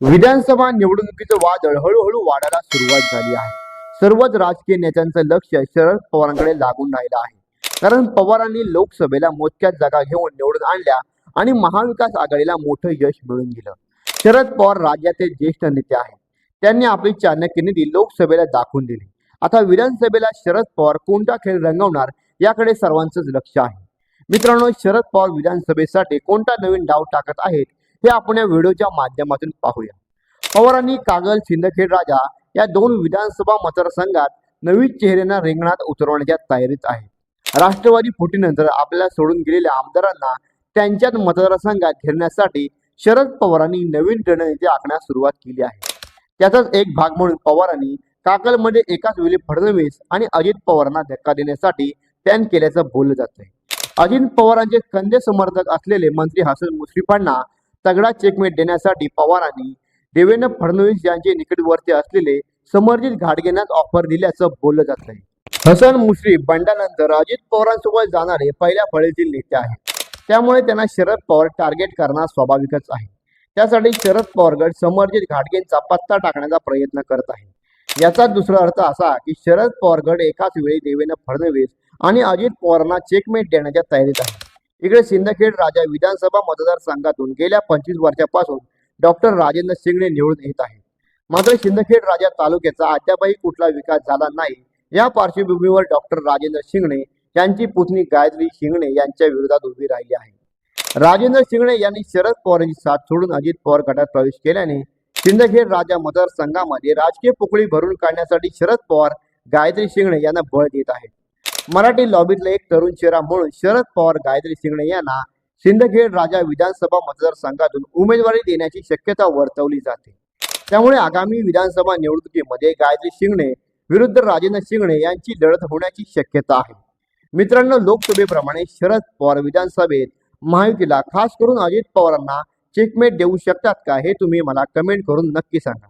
विधानसभा निवडणुकीचं वादळ हळूहळू वाढायला सुरुवात झाली आहे. सर्वच राजकीय नेत्यांचं लक्ष शरद पवारांकडे लागून राहिलं आहे. कारण पवारांनी लोकसभेला मोजक्याच जागा घेऊन निवडून आणल्या आणि महाविकास आघाडीला मोठं यश मिळून दिलं. शरद पवार राज्याचे ज्येष्ठ नेते आहेत. त्यांनी आपली चाणक्य निधी लोकसभेला दाखवून दिली. आता विधानसभेला शरद पवार कोणता खेळ रंगवणार याकडे सर्वांचंच लक्ष आहे. मित्रांनो शरद पवार विधानसभेसाठी कोणता नवीन डाव टाकत आहेत हे आपण या व्हिडिओच्या माध्यमातून पाहूया. पवारांनी कागल सिंदखेड राजा या दोन विधानसभा मतदारसंघात नवीन चेहऱ्यांना रिंगणात उतरवण्याच्या तयारीत आहे राष्ट्रवादी फुटीनंतर आपल्याला सोडून गेलेल्या आमदारांना त्यांच्याच मतदारसंघात घेण्यासाठी शरद पवारांनी नवीन रणनीती आखण्यास सुरुवात केली आहे. त्याचाच एक भाग म्हणून पवारांनी काकलमध्ये एकाच वेळी फडणवीस आणि अजित पवारांना धक्का देण्यासाठी प्लॅन केल्याचं बोललं जात आहे अजित पवारांचे कंदे समर्थक असलेले मंत्री हसन मुश्रीफांना तगडा चेकमेट देण्यासाठी पवारांनी देवेंद्र फडणवीस यांचे निकटवर्ती असलेले समर्जित घाटगेंनाच ऑफर दिल्याचं बोललं जात आहे. हसन मुश्रीफ बंडानंतर अजित पवारांसोबत जाणारे पहिल्या फळीतील नेते आहेत. त्यामुळे त्यांना शरद पवार टार्गेट करणं स्वाभाविकच आहे. त्यासाठी शरद पवार गट समर्जित घाटगेंचा पत्ता टाकण्याचा प्रयत्न करत आहे याचा दुसरा अर्थ असा की शरद पवार गट एकाच वेळी देवेंद्र फडणवीस आणि अजित पवारांना चेकमेट देण्याच्या तयारीत आहे इकडे सिंदखेड राजा विधानसभा मतदारसंघातून गेल्या पंचवीस वर्षापासून डॉक्टर राजेंद्र शिंगणे निवडून येत आहेत मात्र सिंदखेड राजा तालुक्याचा अद्यापही कुठला विकास झाला नाही. या पार्श्वभूमीवर डॉक्टर राजेंद्र शिंगणे यांची पुतणी गायत्री शिंगणे यांच्या विरोधात उभी राहिली आहे. राजेंद्र शिंगणे यांनी शरद पवारांची साथ सोडून अजित पवार गटात प्रवेश केल्याने सिंदखेड राजा मतदारसंघामध्ये राजकीय पोकळी भरून काढण्यासाठी शरद पवार गायत्री शिंगणे यांना बळ देत आहेत. मराठी लॉबीतला एक तरुण चेहरा म्हणून शरद पवार गायत्री शिंगणे यांना सिंदखेड राजा विधानसभा मतदारसंघातून उमेदवारी देण्याची शक्यता वर्तवली जाते. त्यामुळे आगामी विधानसभा निवडणुकीमध्ये गायत्री शिंगणे विरुद्ध राजेंद्र शिंगणे यांची लढत होण्याची शक्यता आहे. मित्रांनो लोकसभेप्रमाणे शरद पवार विधानसभेत महायुतीला खास करून अजित पवारांना चेकमेट देऊ शकतात का हे तुम्ही मला कमेंट करून नक्की सांगा.